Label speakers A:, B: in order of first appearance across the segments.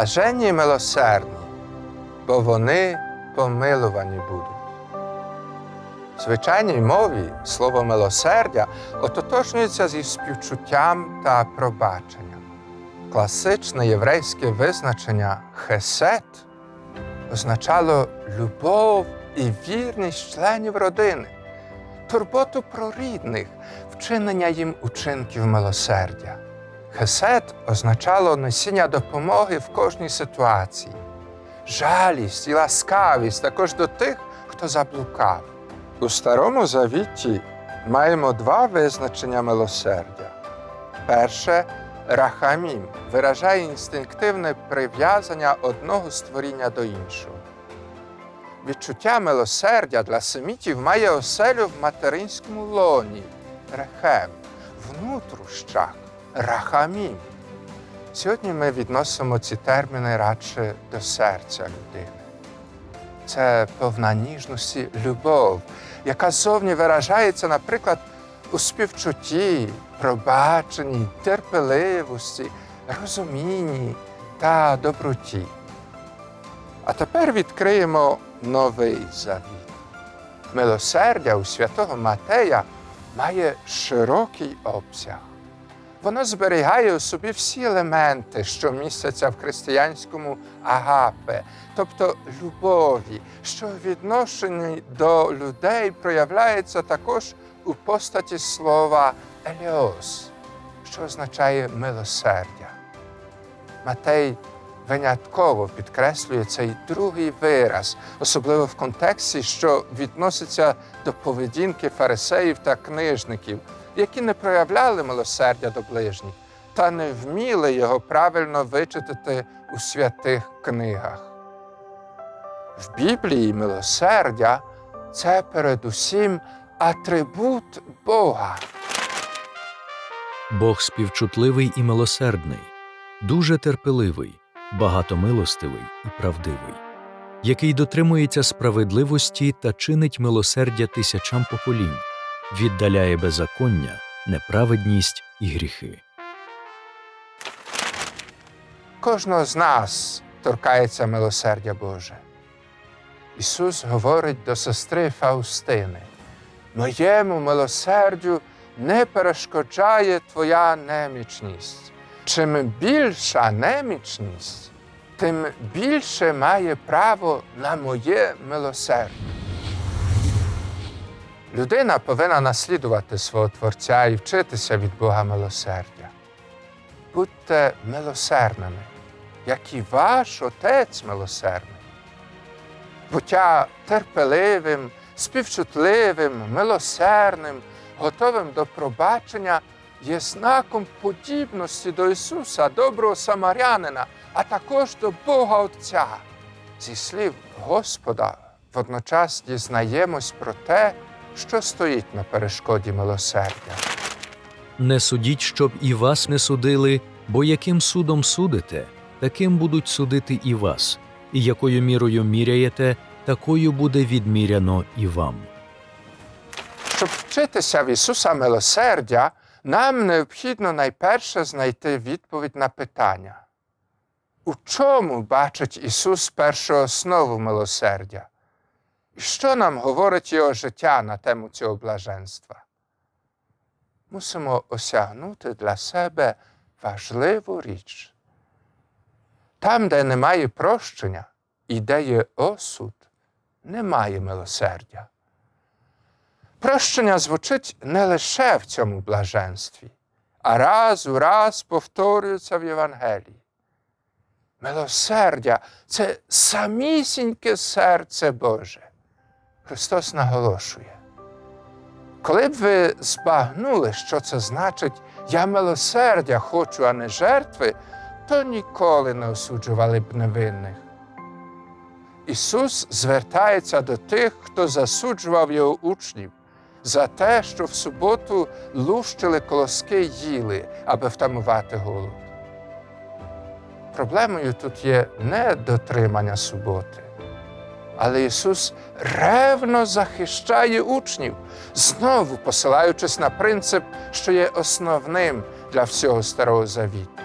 A: Блаженні милосердні, бо вони помилувані будуть. В звичайній мові слово милосердя ототожнюється зі співчуттям та пробаченням. Класичне єврейське визначення хесед означало любов і вірність членів родини, турботу про рідних, вчинення їм учинків милосердя. Хесед означало несіння допомоги в кожній ситуації, жалість і ласкавість також до тих, хто заблукав. У Старому Завіті маємо два визначення милосердя. Перше рахамім виражає інстинктивне прив'язання одного створіння до іншого. Відчуття милосердя для семітів має оселю в материнському лоні рехем, внутрішнях, рахамім. Сьогодні ми відносимо ці терміни радше до серця людини. Це повна ніжності любов, яка зовні виражається, наприклад, у співчутті, пробаченні, терпеливості, розумінні та доброті. А тепер відкриємо новий завіт. Милосердя у святого Матея має широкий обсяг. Воно зберігає у собі всі елементи, що містяться в християнському агапе, тобто любові, що в відношенні до людей проявляється також у постаті слова елеос, що означає милосердя. Матей винятково підкреслює цей другий вираз, особливо в контексті, що відноситься до поведінки фарисеїв та книжників, які не проявляли милосердя до ближніх та не вміли його правильно вичитати у святих книгах. В Біблії милосердя це передусім атрибут Бога.
B: Бог співчутливий і милосердний, дуже терпеливий, багатомилостивий і правдивий, який дотримується справедливості та чинить милосердя тисячам поколінь, віддаляє беззаконня, неправедність і гріхи.
A: Кожного з нас торкається милосердя Боже. Ісус говорить до сестри Фаустини: моєму милосердю не перешкоджає твоя немічність. Чим більша немічність, тим більше має право на моє милосердя. Людина повинна наслідувати свого Творця і вчитися від Бога милосердя. Будьте милосердними, як і ваш Отець милосердний. Буття терпеливим, співчутливим, милосердним, готовим до пробачення є знаком подібності до Ісуса, доброго самарянина, а також до Бога Отця. Зі слів Господа водночас дізнаємось про те, що стоїть на перешкоді милосердя.
B: Не судіть, щоб і вас не судили, бо яким судом судите, таким будуть судити і вас, і якою мірою міряєте, такою буде відміряно і вам.
A: Щоб вчитися в Ісуса милосердя, нам необхідно найперше знайти відповідь на питання. У чому бачить Ісус першу основу милосердя? Що нам говорить Його життя на тему цього блаженства? Мусимо осягнути для себе важливу річ. Там, де немає прощення і де є осуд, немає милосердя. Прощення звучить не лише в цьому блаженстві, а раз у раз повторюється в Євангелії. Милосердя це самісіньке серце Боже. Христос наголошує. Коли б ви збагнули, що це значить, я милосердя хочу, а не жертви, то ніколи не осуджували б невинних. Ісус звертається до тих, хто засуджував його учнів за те, що в суботу лущили колоски й їли, аби втамувати голод. Проблемою тут є не дотримання суботи, але Ісус ревно захищає учнів, знову посилаючись на принцип, що є основним для всього Старого Завіту.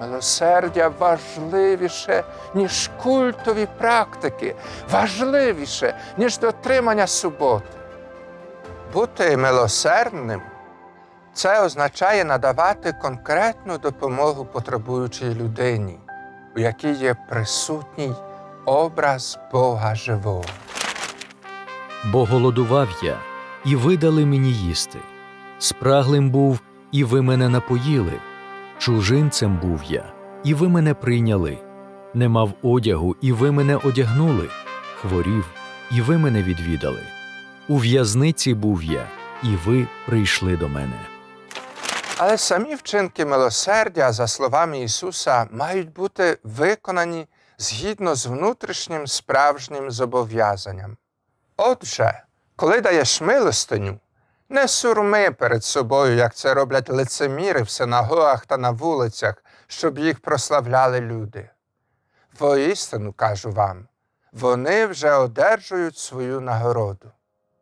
A: Милосердя важливіше, ніж культові практики, важливіше, ніж дотримання суботи. Бути милосердним це означає надавати конкретну допомогу потребуючій людині, у якій є присутній образ Бога живого.
B: Бо голодував я, і ви дали мені їсти. Спраглим був, і ви мене напоїли. Чужинцем був я, і ви мене прийняли. Не мав одягу, і ви мене одягнули. Хворів, і ви мене відвідали. У в'язниці був я, і ви прийшли до мене.
A: Але самі вчинки милосердя, за словами Ісуса, мають бути виконані згідно з внутрішнім справжнім зобов'язанням. Отже, коли даєш милостиню, не сурми перед собою, як це роблять лицеміри в синагогах та на вулицях, щоб їх прославляли люди. Воістину кажу вам, вони вже одержують свою нагороду.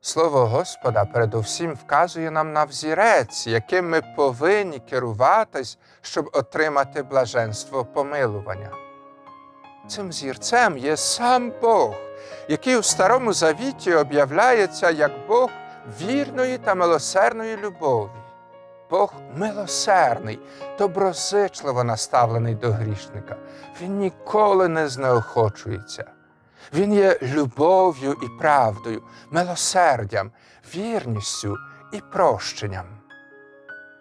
A: Слово Господа передусім вказує нам на взірець, яким ми повинні керуватись, щоб отримати блаженство помилування. Цим зірцем є сам Бог, який у Старому Завіті об'являється як Бог вірної та милосердної любові. Бог милосердний, доброзичливо наставлений до грішника. Він ніколи не знеохочується. Він є любов'ю і правдою, милосердям, вірністю і прощенням.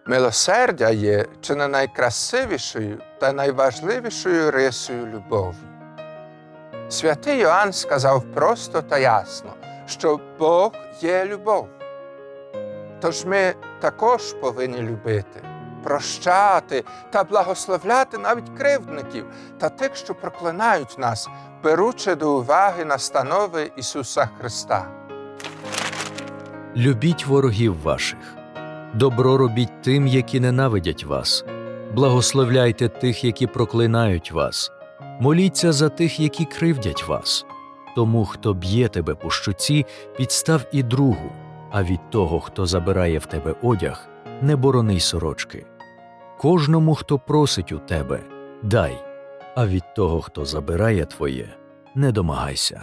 A: Милосердя є чи не найкрасивішою та найважливішою рисою любові. Святий Йоанн сказав просто та ясно, що Бог є любов. Тож ми також повинні любити, прощати та благословляти навіть кривдників та тих, що проклинають нас, беручи до уваги настанови Ісуса Христа.
B: Любіть ворогів ваших, добро робіть тим, які ненавидять вас, благословляйте тих, які проклинають вас, моліться за тих, які кривдять вас. Тому, хто б'є тебе по щоці, підстав і другу, а від того, хто забирає в тебе одяг, не борони сорочки. Кожному, хто просить у тебе, дай, а від того, хто забирає твоє, не домагайся.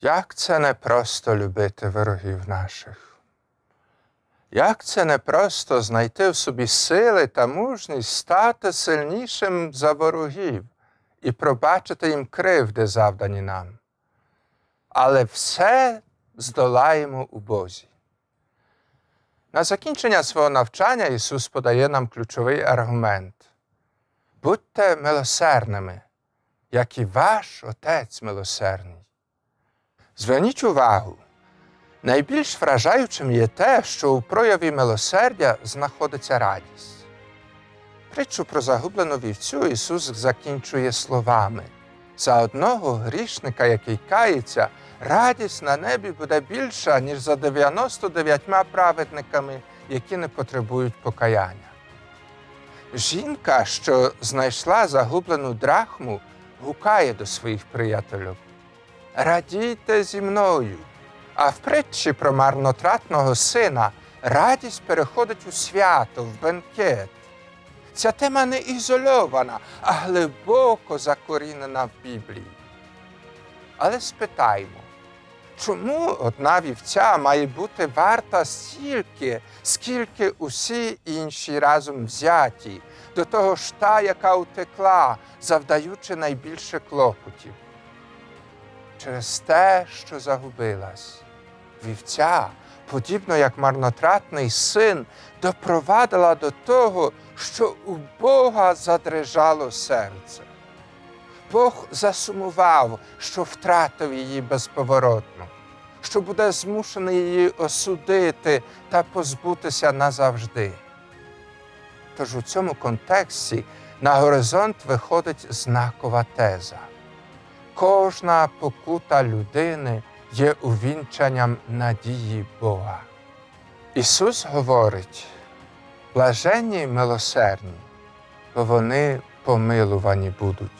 A: Як це не просто любити ворогів наших? Як це не просто знайти в собі сили та мужність стати сильнішим за ворогів і пробачити їм кривди, завдані нам? Але все здолаємо у Бозі. На закінчення свого навчання Ісус подає нам ключовий аргумент. Будьте милосердними, як і ваш Отець милосердний. Зверніть увагу, найбільш вражаючим є те, що у прояві милосердя знаходиться радість. Притчу про загублену вівцю Ісус закінчує словами: за одного грішника, який кається, радість на небі буде більша, ніж за 99 праведниками, які не потребують покаяння. Жінка, що знайшла загублену драхму, гукає до своїх приятелів радійте зі мною. А в притчі про марнотратного сина радість переходить у свято, в бенкет. Ця тема не ізольована, а глибоко закорінена в Біблії. Але спитаймо, чому одна вівця має бути варта стільки, скільки усі інші разом взяті, до того ж та, яка утекла, завдаючи найбільше клопотів? через те, що загубилась. Вівця, подібно як марнотратний син, допровадила до того, що у Бога задрижало серце. Бог засумував, що втратив її безповоротно, що буде змушений її осудити та позбутися назавжди. Тож у цьому контексті на горизонт виходить знакова теза кожна покута людини є увінчанням надії Бога. Ісус говорить, блаженні й милосердні, бо вони помилувані будуть.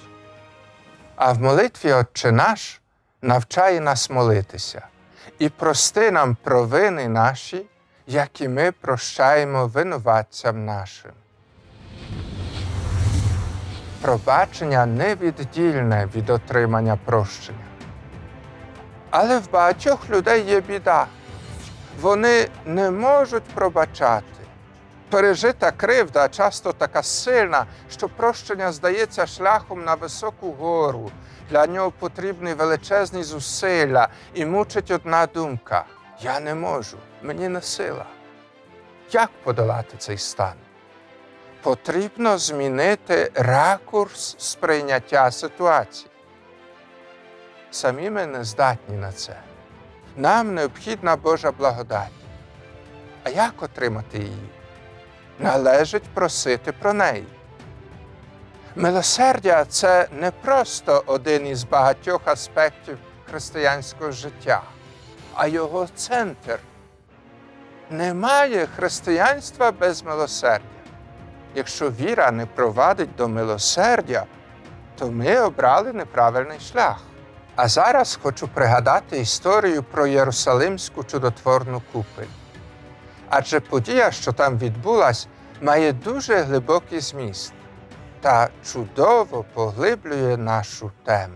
A: А в молитві Отче наш навчає нас молитися і прости нам провини наші, як і ми прощаємо винуватцям нашим. пробачення невіддільне від отримання прощення. Але в багатьох людей є біда. Вони не можуть пробачати. Пережита кривда часто така сильна, що прощення здається шляхом на високу гору. Для нього потрібні величезні зусилля і мучить одна думка: я не можу, мені не сила. Як подолати цей стан? Потрібно змінити ракурс сприйняття ситуації. Самі ми не здатні на це. Нам необхідна Божа благодать. А як отримати її? Належить просити про неї. Милосердя це не просто один із багатьох аспектів християнського життя, а його центр. Немає християнства без милосердя. Якщо віра не провадить до милосердя, то ми обрали неправильний шлях. А зараз хочу пригадати історію про Єрусалимську чудотворну купель. Адже подія, що там відбулась, має дуже глибокий зміст та чудово поглиблює нашу тему.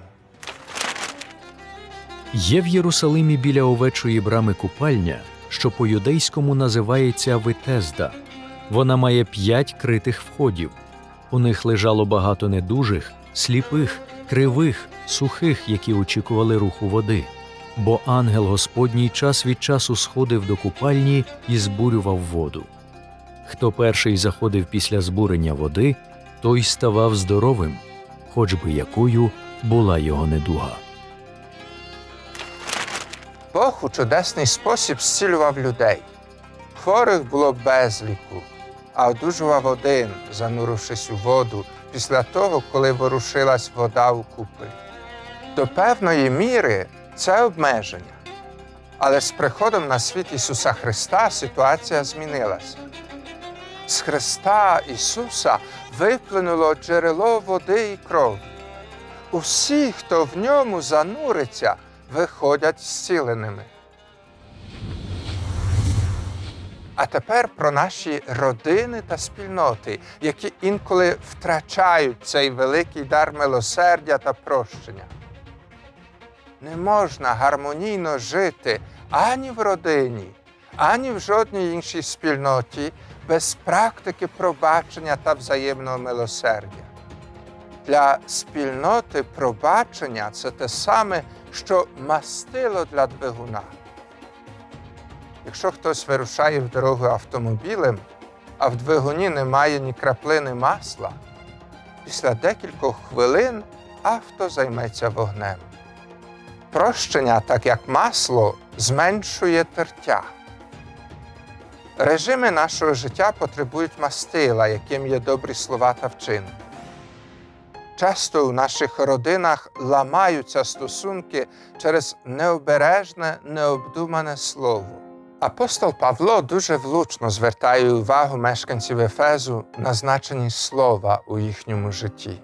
B: Є в Єрусалимі біля овечої брами купальня, що по-юдейському називається Витезда. Вона має п'ять критих входів. У них лежало багато недужих, сліпих, кривих, сухих, які очікували руху води. Бо ангел Господній час від часу сходив до купальні і збурював воду. Хто перший заходив після збурення води, той ставав здоровим, хоч би якою була його недуга.
A: Бог у чудесний спосіб зцілював людей. Хворих було без ліку, а одужував один, занурившись у воду після того, коли ворушилась вода у купелі. До певної міри це обмеження. Але з приходом на світ Ісуса Христа ситуація змінилася. З Христа Ісуса виплинуло джерело води і крові. Усі, хто в ньому зануриться, виходять зціленими. А тепер про наші родини та спільноти, які інколи втрачають цей великий дар милосердя та прощення. Не можна гармонійно жити ані в родині, ані в жодній іншій спільноті без практики пробачення та взаємного милосердя. Для спільноти пробачення це те саме, що мастило для двигуна. Якщо хтось вирушає в дорогу автомобілем, а в двигуні немає ні краплини масла, після декількох хвилин авто займеться вогнем. Прощення, так як масло, зменшує тертя. Режими нашого життя потребують мастила, яким є добрі слова та вчинки. Часто у наших родинах ламаються стосунки через необережне, необдумане слово. Апостол Павло дуже влучно звертає увагу мешканців Ефезу на значеність слова у їхньому житті.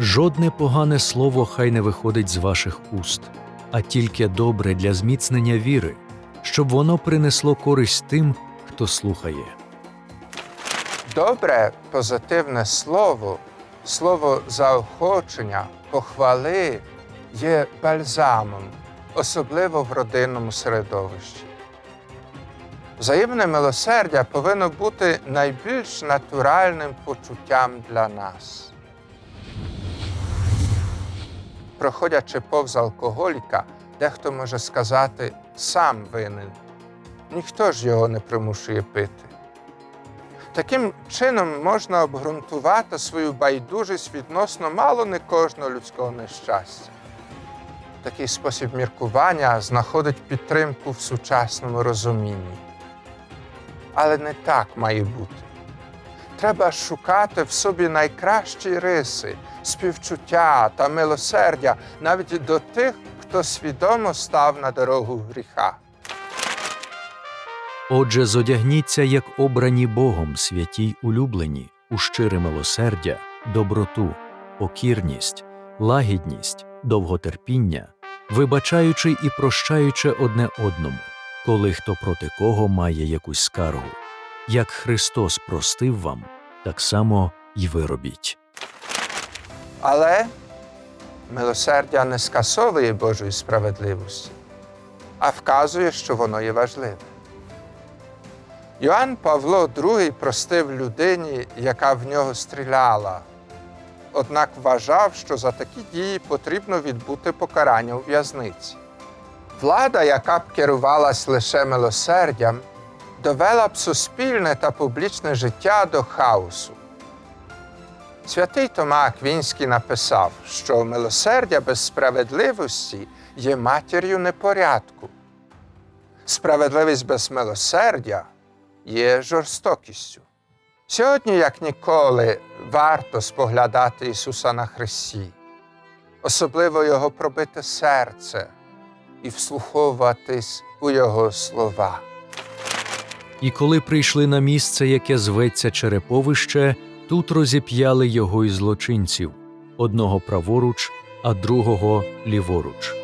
B: Жодне погане слово хай не виходить з ваших уст, а тільки добре для зміцнення віри, щоб воно принесло користь тим, хто слухає.
A: Добре позитивне слово, слово заохочення, похвали є бальзамом, особливо в родинному середовищі. Взаємне милосердя повинно бути найбільш натуральним почуттям для нас. Проходячи повз алкоголіка, дехто може сказати сам винен. Ніхто ж його не примушує пити. Таким чином можна обґрунтувати свою байдужість відносно мало не кожного людського нещастя. Такий спосіб міркування знаходить підтримку в сучасному розумінні. Але не так має бути. Треба шукати в собі найкращі риси, співчуття та милосердя навіть до тих, хто свідомо став на дорогу гріха.
B: Отже, зодягніться, як обрані Богом святі й улюблені, у щире милосердя, доброту, покірність, лагідність, довготерпіння, вибачаючи і прощаючи одне одному, коли хто проти кого має якусь скаргу. Як Христос простив вам, так само і ви робіть.
A: Але милосердя не скасовує Божої справедливості, а вказує, що воно є важливе. Йоанн Павло II простив людині, яка в нього стріляла, однак вважав, що за такі дії потрібно відбути покарання у в'язниці. Влада, яка б керувалась лише милосердям, довела б суспільне та публічне життя до хаосу. Святий Тома Аквінський написав, що милосердя без справедливості є матір'ю непорядку. Справедливість без милосердя є жорстокістю. Сьогодні, як ніколи, варто споглядати Ісуса на Христі, особливо Його пробите серце і вслуховуватись у Його слова.
B: І коли прийшли на місце, яке зветься Череповище, тут розіп'яли його і злочинців одного праворуч, а другого ліворуч.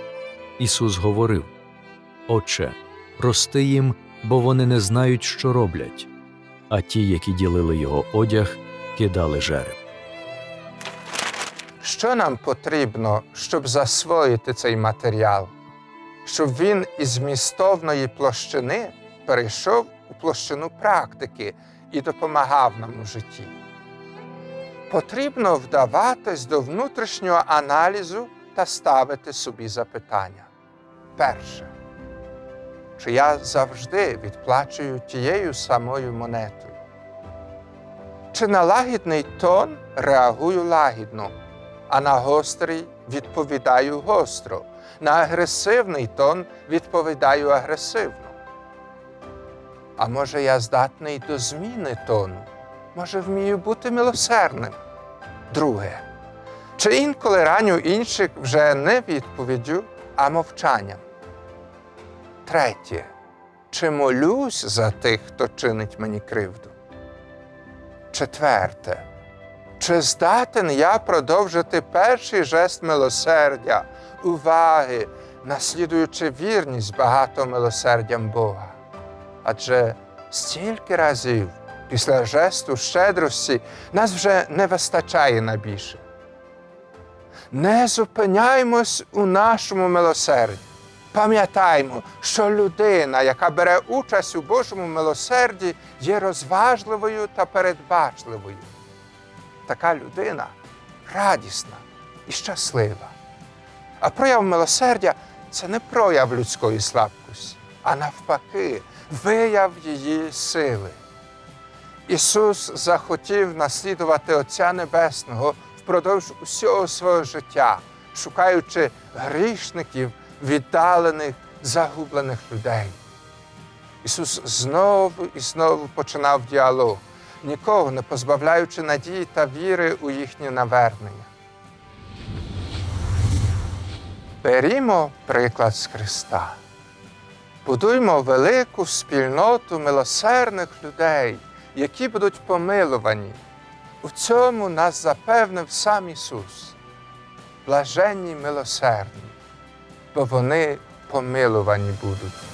B: Ісус говорив: Отче, прости їм, бо вони не знають, що роблять. А ті, які ділили його одяг, кидали жереб.
A: Що нам потрібно, щоб засвоїти цей матеріал, щоб він із змістовної площини перейшов у площину практики і допомагав нам у житті? Потрібно вдаватись до внутрішнього аналізу та ставити собі запитання. Перше, чи я завжди відплачую тією самою монетою? Чи на лагідний тон реагую лагідно? а на гострий відповідаю гостро, на агресивний тон відповідаю агресивно. А може, я здатний до зміни тону, може, вмію бути милосердним. Друге, чи інколи раню інших вже не відповіддю, а мовчанням. Третє, чи молюсь за тих, хто чинить мені кривду. Четверте. Чи здатен я продовжити перший жест милосердя, уваги, наслідуючи вірність багато милосердям Бога? Адже стільки разів після жесту щедрості нас вже не вистачає на більше. Не зупиняймось у нашому милосерді. Пам'ятаймо, що людина, яка бере участь у Божому милосерді, є розважливою та передбачливою така людина радісна і щаслива. А прояв милосердя це не прояв людської слабкості, а навпаки, вияв її сили. Ісус захотів наслідувати Отця Небесного впродовж усього свого життя, шукаючи грішників, віддалених, загублених людей. Ісус знову і знову починав діалог нікого не позбавляючи надії та віри у їхнє навернення. Берімо приклад з Христа. Будуймо велику спільноту милосердних людей, які будуть помилувані. У цьому нас запевнив сам Ісус. Блаженні милосердні, бо вони помилувані будуть.